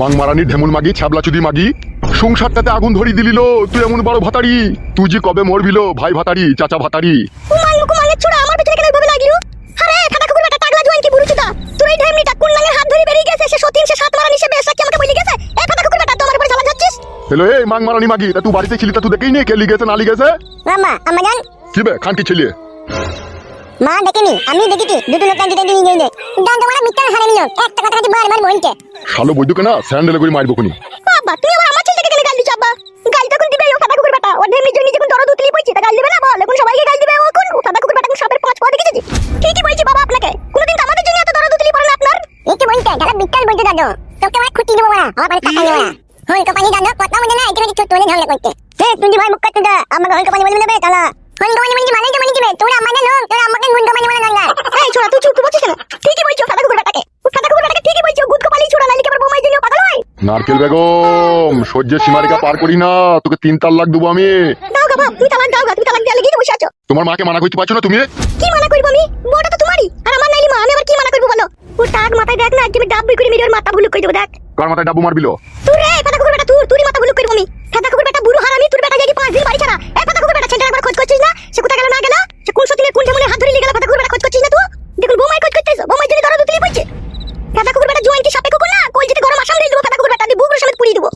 মাংমারানি ঢেমুন মাগি ছ্যাবলা চুদি মাগি। সংসারটাতে আগুন ধরি দিলিল তুই এমন বড় ভাতারি তুই যে কবে মরবিল ভাই ভাতারি চাচা ভাতারি কুমাল কুমালের ছোড়া আমার পেছনে কেন এভাবে লাগিলো? আরে ফাটা কুকুর বেটা টাকলা জোয়ান কি বুড়ুচুদা? তোর এই ঢেমনিটা কোন লাঙের হাত ধরে বেরিয়ে গেছে? সে সতীন সে সাত মারা নিশে বেশ কি আমাকে বলি গেছে? এ ফাটা কুকুর বেটা তোমার উপরে চালা যাচ্ছিস হ্যালো এই মাংমারানি মাগি তা তুই বাড়িতে ছিলি তা তুই দেখেই নে কে লিগেছে না লিগেছে মামা আমা জান কি বে খানকি ছেলে মা দেখেনি? আমি দেখেছি। দুটো লোক কাঁদি কাঁদি নিয়ে যায় দান তোমার মিথ্যা হারে নিল একটা কথা কাটি বারবার বলছে। শালো বৈদ্যুকে না স্যান্ডেলে করে মারবো খুনি। বাবা তুমি আবার আমার ছেলেকে কেন গাল দিচ্ছ আব্বা? গাল তখন দিবে ও ফাটা কুকুর বেটা ও ঢেমনি জন্য যখন দরদ উতলি পড়ছে তা গাল দিবে না বল? এখন সবাইকে গাল দিবে ও কোন? ও কুকুর বেটা কোন সাপের পাঁচ পা দেখেছি ঠিকই বলছি বাবা আপনাকে। কোনোদিন তো আমাদের জন্য এত দরদ উতলি পড়ে না আপনার? একটু বলতে গেলা বিকাল বলতে দাদু। তোকে আমার খুঁটি দেবো না আমার বাড়ি টাকা নেব না। হই কোপানি দাদু কথা মনে না এখানে ছোট তোলে ঝগড়া করতে হে তুই ভাই মুখ কাটতে দা আমাকে হই কোপানি বলবি না বে তালা হই কোপানি মানে মানে তো মানে দিবে তোরা আমাদের লোক তোরা আমাকে গুণ কোপানি বলে না এই ছোড়া তুই চুপ বলছিস না ঠিকই বলছো ফাটা কুকুর বেটাকে ও কুকুর বেটাকে ঠিকই বলছো গুড কোপানি ছোড়া নালি কেবল বোমাই জন্য পাগল হয়? নারকেল বেগম সহ্যের সীমারেখা পার করি না তোকে তিন দেবো আমি। দাও গা বাপ তুমি তালাক দাও গা তুমি তালাক দিয়ে লেগে বসে আছো। তোমার মাকে মানা করতে পারছ না তুমি? কি মানা করব আমি? তো তোমারই। আর আমার নাইলি মা আমি আবার কি মানা করব বলো? ও টাক মাথায় দেখ না ডাব করে মেরে ওর মাথা ভুলুক করে দেবো দেখ। কার মাথায় ডাবু মারবিল? তুই রে ফাটা কুকুর বেটা তুই তুই মাথা ভুলুক করব আমি। ফাটা কুকুর বেটা বুড়ো হারামি তোর বেটা গিয়ে পাঁচ দিন বাড়ি ছাড়া? এ ফাটা কুকুর বেটা ছেলেটা একবার খোঁজ করছিস না সে কোথায় গেল না গেল সে কোন সতিনের কোন ঠেমনে হাত ধরে নিয়ে গেল ফাটা কুকুর বেটা খোঁজ করছিস না তুই দেখুন বোমাই খোঁজ করছিস বোমাই জন্য দরদ উতলি পড়ছে ফাটা কুকুর বেটা জোয়ান কি সাপে কুকুর না কল যেতে গরম আসাম দিয়ে দেবো ফাটা কুকুর বেটা দিয়ে বুকরো সমেত পুড়িয়ে দেবো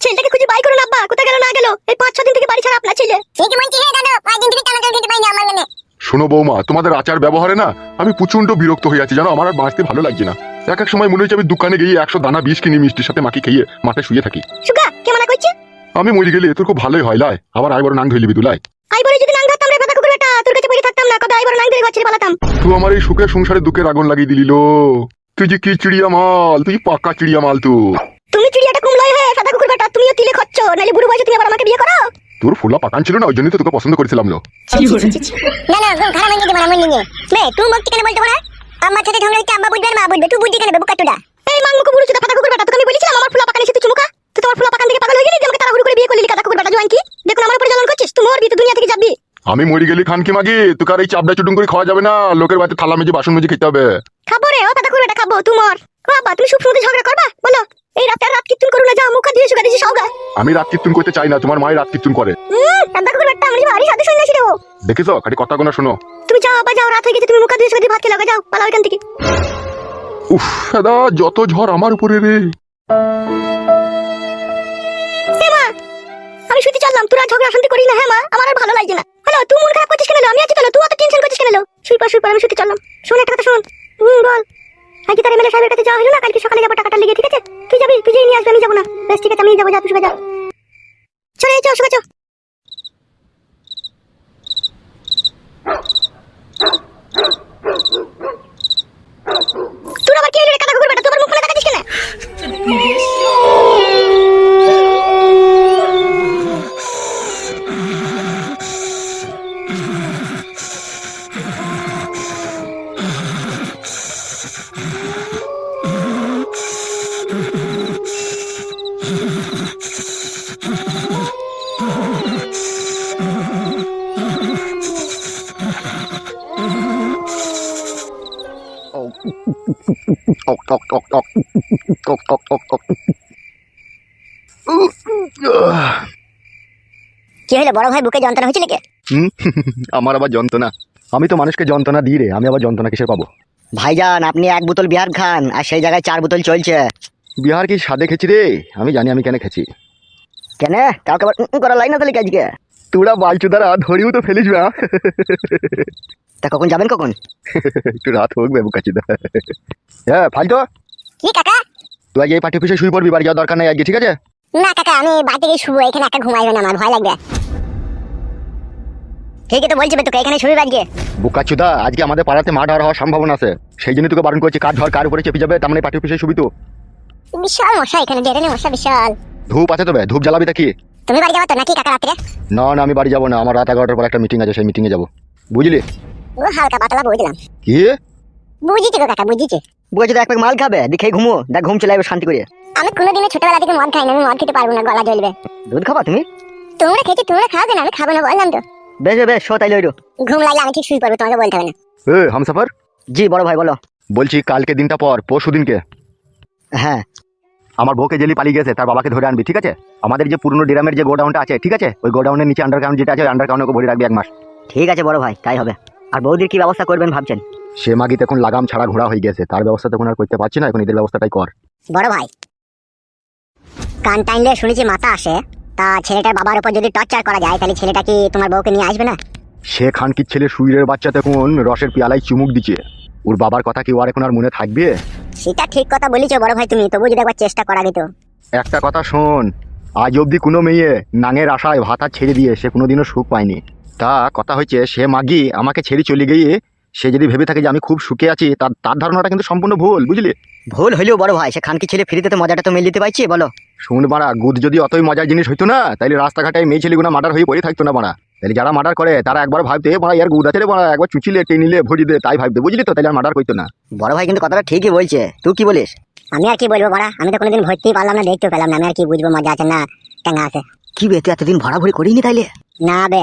ছেলেটাকে খুঁজে বাই করুন আব্বা কোথায় গেল না গেল এই পাঁচ ছ দিন থেকে বাড়ি ছাড়া আপনার ছেলে ঠিকই বলছি হে দাদা পাঁচ দিন থেকে টানা খেতে পাইনি আমার মনে শোনো বৌমা তোমাদের আচার ব্যবহারে না আমি প্রচণ্ড বিরক্ত হয়ে আছি। জানো আমার আর বাঁচতে ভালো লাগছে না। এক এক সময় মনে হচ্ছে আমি দোকানে গিয়ে একশো দানা বিষ কিনি মিষ্টির সাথে মাখি খেয়ে মাঠে শুয়ে থাকি। সুগা আমি মরে গেলে তোর খুব ভালোই হয় লাই। আবার আই বড় নাং ধইলিবি তুলাই আই বলে যদি নাং ধরতাম রে ফাটা কুকুর তোর কাছে পড়ে থাকতাম না কবে আই বড় নাং ধরে গছরে পালাতাম। তুই আমার এই সুখের সংসারে দুঃখের আগুন লাগিয়ে দিলিল তুই যে কি চিড়িয়া মাল তুই পাক্কা চিড়িয়া মাল তুই তুমি চিড়িয়াটা কুমলাই হয়ে ফাটা কুকুর বেটা তুমিও তিলে খচ্ছ নালে বুড়ো বয়সে তুমি আবার আমাকে বিয়ে করো তোর ফুলা পাকান ছিল না ওই জন্যই তো তোকে পছন্দ করেছিলাম লো। না না গুম খারাপ হয়ে যাবে আমার নিয়ে বে তুই মুখ কেন বলতে পারে? আমার সাথে ঝগড়া হচ্ছে আম্মা বুঝবে আর মা বুঝবে তুই বুঝি কেন বুকা টুডা এই মাং মুখ বুড়ো চুদা ফাটা কুকুর বেটা তোকে আমি বলেছিলাম আমার ফুলা পাকানি সাথে চুমুকা তুই তোমার ফুলা পাকান থেকে পাগল হয়ে গেলি? যে আমাকে তাড়াহুড়ো করে বিয়ে করলি কাটা কুকুর বেটা জোয়ান কি? দেখুন আমার উপরে জ্বলন করছিস? তুই মরবি তুই দুনিয়া থেকে যাবি। আমি মরে গেলি খান কি মাগি তোকে আর এই চাপড়া চুটুং করে খাওয়া যাবে না। লোকের বাড়িতে থালা মেজে বাসন মেজে খেতে হবে। খাব রে ও কুকুর বেটা খাব তুই মর। বাবা তুমি সুখে ঝগড়া করবা? বলো এই রাতে রাত কীর্তন করু না যাও মুখ দিয়ে সুগা দিছি সওগা আমি রাত কীর্তন করতে চাই না তোমার মায়ের রাত কীর্তন করে। হুম ফাটা কুকুর আমি ভারী সাথে সন্ন্যাসী রে ও। দেখেছ খালি কথা কোনো শোনো। তুমি যাও আবার যাও রাত হয়ে গেছে তুমি মুখ দিয়ে সুগা দিয়ে ভাত খেয়ে লাগা যাও পালাও এখান থেকে। উফ দাদা যত ঝড় আমার উপরে রে। আমি শুতে চললাম তোরা ঝগড়া শান্তি করিস না হ্যাঁ মা? আমার আর ভালো লাগে না। তুই মন খারাপ করছিস কেন আমি আছি তো? তুই অত টেনশন করছিস কেন? শুই পর আমি শুতে চললাম। শোন, একটা কথা শোন। হুম, বল। আজকে তার এমএলএ সাহেবের কাছে যাওয়া হলো না? কালকে সকালে যাব, টাকাটা লেগে, ঠিক আছে? তুই যাবি? তুই নিয়ে আসবি, আমি যাব না। বেশ ঠিক আছে আমি যাব, যা, তুই শুয়ে যা। চলে চল শুয়ে চো কি বড় ভাই বুকে যন্ত্রণা আমার আবার যন্ত্রণা। আমি তো মানুষকে যন্ত্রণা দিই রে আমি আবার যন্ত্রণা কিসে পাবো? ভাইজান আপনি এক বোতল বিহার খান আর সেই জায়গায় চার বোতল চলছে। বিহার কি সাদে খেছি রে? আমি জানি আমি কেন খেছি কেন? কাউকে করা লাইন না তাহলে আজকে? তোরা বালচুদারা ধরিও তো ফেলিস তা কখন যাবেন কখন? একটু রাত হোক বেবু কাচিদা হ্যাঁ ফালতো। কি কাকা? তুই আজ এই পাঠ্য অফিসে শুয়ে পড়বি বাড়ি যাওয়ার দরকার নেই আজকে ঠিক আছে? না কাকা আমি বাড়িতে গিয়ে শুবো এখানে একা ঘুমাইবে না আমার ভয় লাগবে। ঠিকই তো বলছি তোকে এখানে শুবি আজকে বুকাচুদা আজকে আমাদের পাড়াতে মাঠ হওয়ার সম্ভাবনা আছে। সেই জন্য তোকে বারণ করছি কার ঝড় কার উপরে চেপে যাবে তার মানে পাঠ্য অফিসে শুবি তো। বিশাল মশা এখানে ডেরেনে মশা বিশাল। ধূপ আছে তবে ধূপ জ্বালাবি তা কি তুমি বাড়ি যাব তো নাকি কাকা রাত্রে? না না আমি বাড়ি যাব না আমার রাত এগারোটার পর একটা মিটিং আছে সেই মিটিংয়ে যাব। বুঝলি? ও হালকা পাতলা বুঝলাম কি? বুঝিছি গো কাকা বুঝিছি। বলছি এক প্যাক মাল খাবে দেখে ঘুমো। দেখ ঘুম চলে আসবে শান্তি করে। আমি কোনোদিনও ছোটবেলা থেকে মদ খাই না আমি মদ খেতে পারব না গলা জ্বলবে। দুধ খাবা তুমি? তোমরা খেয়েছি তোমরা খাওয়াবে না আমি খাব না বললাম তো। বেশ বেশ শো তাইলে ঘুম লাগলে আমি ঠিক শুয়ে পড়ব তোমাকে বলতে হবে না। এ হামসাফার? জি বড় ভাই বলো। বলছি কালকে দিনটা পর পরশু দিনকে। হ্যাঁ। আমার বউকে জেলি পালিয়ে গেছে তার বাবাকে ধরে আনবি ঠিক আছে? আমাদের যে পুরনো ডিরামের যে গোডাউনটা আছে ঠিক আছে? ওই গোডাউনের নিচে আন্ডারগ্রাউন্ড যেটা আছে আন্ডারগ্রাউন্ডে ভরে রাখবি এক মাস। ঠিক আছে বড় ভাই তাই হবে। আর বৌদির কি ব্যবস্থা করবেন ভাবছেন? সে মাগি তখন লাগাম ছাড়া ঘোড়া হয়ে গেছে তার ব্যবস্থা তখন আর করতে পারছি না এখন এদের ব্যবস্থাটাই কর। বড় ভাই কান টাইনলে শুনেছি মাথা আসে তা ছেলেটার বাবার উপর যদি টর্চার করা যায় তাহলে ছেলেটা কি তোমার বউকে নিয়ে আসবে না? সে খানকির ছেলে সুইরের বাচ্চা তখন রসের পিয়ালায় চুমুক দিচ্ছে। ওর বাবার কথা কি ও আর এখন আর মনে থাকবে? সেটা ঠিক কথা বলেছ বড় ভাই তুমি তবু যদি একবার চেষ্টা করা যেত একটা কথা শোন আজ অবধি কোনো মেয়ে নাঙের আশায় ভাতা ছেড়ে দিয়ে সে কোনোদিনও সুখ পায়নি। তা কথা হয়েছে সে মাগি আমাকে ছেড়ে চলে গিয়ে সে যদি ভেবে থাকে যে আমি খুব সুখে আছি তার তার ধারণাটা কিন্তু সম্পূর্ণ ভুল বুঝলি? ভুল হইলেও বড় ভাই সে খানকি ছেলে ফ্রিতে তো মজাটা তো মেল দিতে পারছি বলো। শুন মারা গুদ যদি অতই মজার জিনিস হইতো না তাহলে রাস্তাঘাটে মেয়ে ছেলেগুলো মার্ডার হয়ে পড়ে থাকতো না মারা তাহলে যারা মার্ডার করে তারা একবার ভাবতে মারা ইয়ার গুদ আছে মারা একবার চুচিলে টেনিলে ভরি দে তাই ভাবতে বুঝলি তো? তাহলে আর মার্ডার করতো না। বড় ভাই কিন্তু কথাটা ঠিকই বলছে তুই কি বলিস? আমি আর কি বলব বড়া আমি তো কোনোদিন ভর্তিই পারলাম না দেখতেও পেলাম না আমি আর কি বুঝব মজা আছে না টাঙ্গা আছে। কি বে তুই এতদিন ভরা ভরি করিনি তাইলে? না বে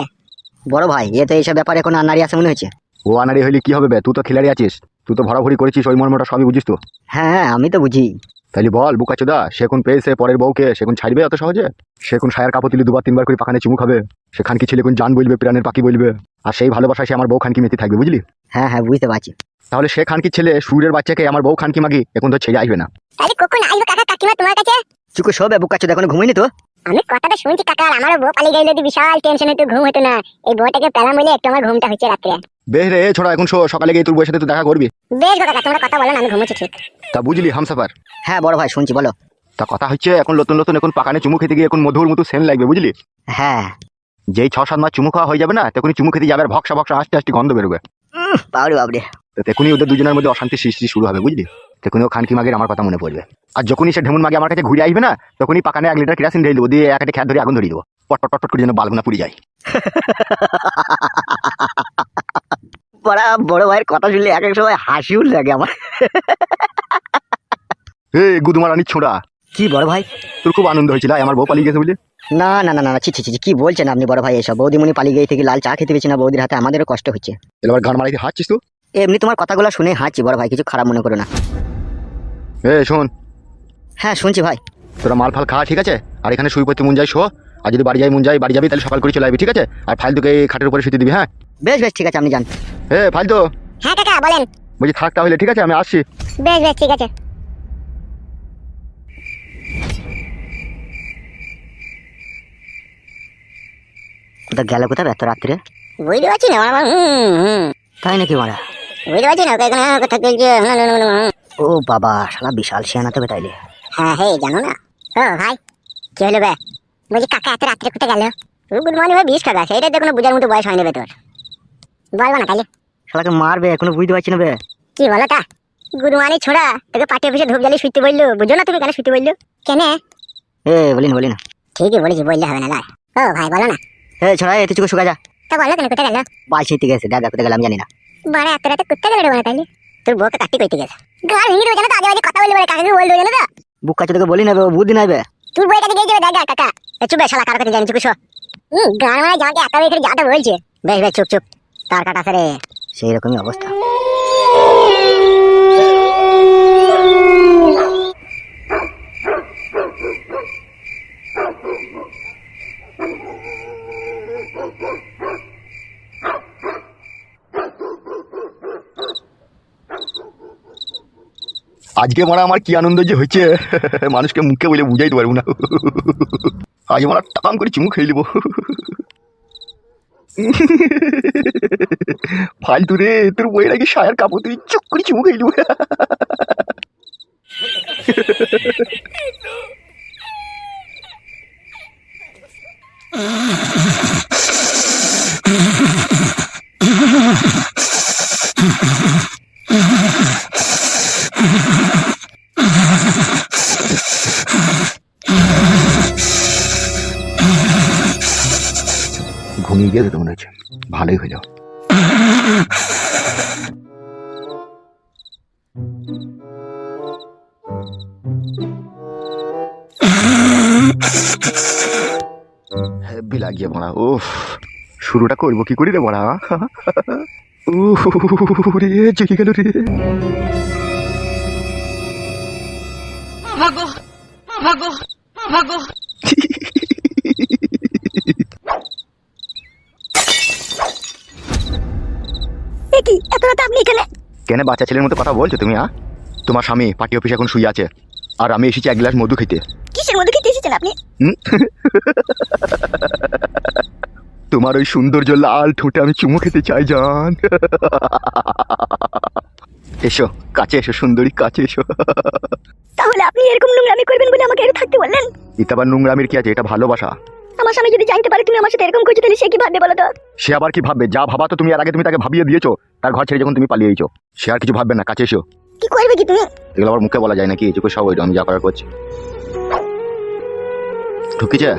বড় ভাই এ তো এইসব ব্যাপারে এখন আর নারী আছে মনে হচ্ছে ও আনারি হইলে কি হবে বে? তুই তো খেলাড়ি আছিস। তুই তো ভরাভরি করেছিস ওই মর্মটা সবই বুঝিস তো। হ্যাঁ আমি তো বুঝি। তাহলে বল বুকাচোদা সে কোন পেয়েছে পরের বউকে সে কোন ছাড়বে এত সহজে? সে কোন সায়ার কাপড় তুলে দুবার তিনবার করে পাখানে চুমু খাবে? সেখান কি ছেলে কোন জান বলবে প্রাণের পাখি বলবে? আর সেই ভালোবাসায় সে আমার বউ খানকি মেতে থাকবে বুঝলি? হ্যাঁ হ্যাঁ বুঝতে পারছি। তাহলে সে খানকি ছেলে সুরের বাচ্চাকে আমার বউ খানকি মাগি এখন তো ছেড়ে আসবে না। তাহলে কখন আসবে কাকা কাকিমা তোমার কাছে? চুকু সব বুকাচ্ছ দেখো ঘুমাইনি তো? আমি কথাটা শুনছি কাকা আর আমারও বউ পালিয়ে গেলে বিশাল টেনশন হতো ঘুম হতো না। এই বউটাকে পেলাম বলে একটু আমার ঘুমটা হচ্ছে রাত্রে। বেশ রে ছোড়া এখন শো সকালে গিয়ে তোর বউয়ের সাথে তো দেখা করবি। বেশ কাকা তোমরা কথা বলো না আমি ঘুমোচ্ছি ঠিক। তা বুঝলি হামসাফার। হ্যাঁ বড় ভাই শুনছি বলো। তা কথা হচ্ছে এখন নতুন নতুন এখন পাকানে চুমু খেতে গিয়ে এখন মধুর মতো সেন লাগবে বুঝলি? হ্যাঁ। যেই ছ সাত মাস চুমু খাওয়া হয়ে যাবে না তখনই চুমু খেতে যাবে আর ভক্সা ভক্সা আস্তে আস্তে গন্ধ বেরোবে। বাবরে বাবরে। তো তখনই ওদের দুজনের মধ্যে অশান্তি সৃষ্টি শুরু হবে বুঝলি? তখনই ও খানকি মাগের আমার কথা মনে পড়বে। আর যখনই সে ঢেমুন মাগে আমার কাছে ঘুরে আসবে না তখনই পাকানে এক লিটার কেরাসিন ঢেলে দেবো দিয়ে এক একটা খ্যাত ধরে আগুন ধরিয়ে দেবো। পট পট পট পট করে যেন বালগুনা পুড়ে যায়। বড় বড় ভাইয়ের কথা শুনলে এক এক সময় হাসিও লাগে আমার। হে গুদুমারানি ছোড়া। কি বড় ভাই? তোর খুব আনন্দ হয়েছিল আমার বউ পালিয়ে গেছে বুঝলি না না না না ছি ছি ছি ছি, কি বলছেন আপনি বড় ভাই এসব? বৌদিমণি পালিয়ে গিয়ে থেকে লাল চা খেতে পেয়েছি না বৌদির হাতে আমাদেরও কষ্ট হচ্ছে। এবার গান মারাইতে হাঁটছিস তো? এমনি তোমার কথাগুলো শুনে হাঁচি বড় ভাই কিছু খারাপ মনে করো না। এ শোন। হ্যাঁ শুনছি ভাই। তোরা মাল ফাল খা ঠিক আছে? আর এখানে শুই পড়তে মন যাই শো। আর যদি বাড়ি যাই মন যাই বাড়ি যাবি তাহলে সকাল করে চলে আসবি ঠিক আছে? আর ফাইল তোকে এই খাটের উপরে শুতে দিবি হ্যাঁ? বেশ বেশ ঠিক আছে আপনি যান। হে ফাইল তো হ্যাঁ কাকা বলেন। বলছি থাক তাহলে ঠিক আছে আমি আসছি। বেশ বেশ ঠিক আছে। কোথা গেল কোথাও এত রাত্রে? বুঝতে পারছি না আমার তাই নাকি মারা? বুঝতে পারছি না ওকে এখানে ও বাবা শালা বিশাল শিয়ানাতে হবে তাইলে। হ্যাঁ হে জানো না? ও ভাই কি হলো বে? বলছি কাকা এত রাত্রে কোথায় গেল? গুড মর্নিং ভাই বিষ খাগা সেইটা তো কোনো বুঝার মতো বয়স হয়নি বে তোর। বলব না তাহলে শালাকে মারবে এখনও বুঝতে পারছি না বে। কি বলো তা? গুড মর্নিং ছোড়া তোকে পার্টি অফিসে ধূপ জ্বালিয়ে শুইতে বলল। বুঝো না তুমি কেন শুইতে বলল? কেন? এ বলি না বলি না ঠিকই বলেছি বললে হবে না লাই ও ভাই বলো না। এ ছড়া এত চুকু শুকা যা। তা বলো কেন কোথায় গেল? বাল গেছে দাদা কোথায় গেলাম জানি না। বড় এত রাতে কোথায় গেল রে তাহলে তোর বউকে কাটি কইতে গেছে। গাল ভেঙে দেবে জানো তো আগে বাজে কথা বললে বলে কাকাকে বলবে জানো তো? বুক কাছে তোকে বলি নেবে ও বুদ্ধি নাইবে তোর বউয়ের কাছে গিয়ে যাবে দেখা কাকা। এ চুপ বে শালা কারও কাছে জানি চুপ হুম গান মানে জামাকে এত বেশি যাটা বলছে। বেশ বেশ চুপ চুপ। তার কাটা রে সেই রকমই অবস্থা। আজকে মারা আমার কি আনন্দ যে হয়েছে? মানুষকে মুখে বলে বুঝাইতে পারব না। আজ মারা টাকাম করে চিমু খেয়ে নেব। ফালতু রে, তোর বই আগে সায়ের কাপড় তুই চুপ করে চিমু খেয়ে নেব। ঘুমিয়ে গেছে তো মনে হচ্ছে। ভালোই হইল হেব্বি লাগিয়ে বড়া ও শুরুটা করব কি করি রে বড়া? ও রে জেগে গেল রে। এ কি এত রাতে আপনি এখানে? কেন বাচ্চা ছেলের মতো কথা বলছো তুমি হ্যাঁ তোমার স্বামী পার্টি অফিসে এখন শুয়ে আছে আর আমি এসেছি এক গ্লাস মধু খেতে। কিসের মধ্যে খেতে এসেছেন আপনি? তোমার ওই সৌন্দর্য লাল ঠোঁটে আমি চুমু খেতে চাই জান। এসো কাছে এসো সুন্দরী কাছে এসো। তাহলে আপনি এরকম নোংরামি করবেন বলে আমাকে এখানে থাকতে বললেন? এটা আবার নোংরামির কি আছে? এটা ভালোবাসা। আমার স্বামী যদি জানতে পারে তুমি আমার সাথে এরকম করছ তাহলে সে কি ভাববে বলো তো? সে আবার কি ভাববে? যা ভাবা তো তুমি আর আগে তুমি তাকে ভাবিয়ে দিয়েছ। তার ঘর ছেড়ে যখন তুমি পালিয়ে পালিয়েছো সে আর কিছু ভাববে না কাছে এসো। কি করবে কি তুমি? এগুলো আবার মুখে বলা যায় নাকি? চুপে সব ওইটা আমি যা করার করছি। ঢুকেছে?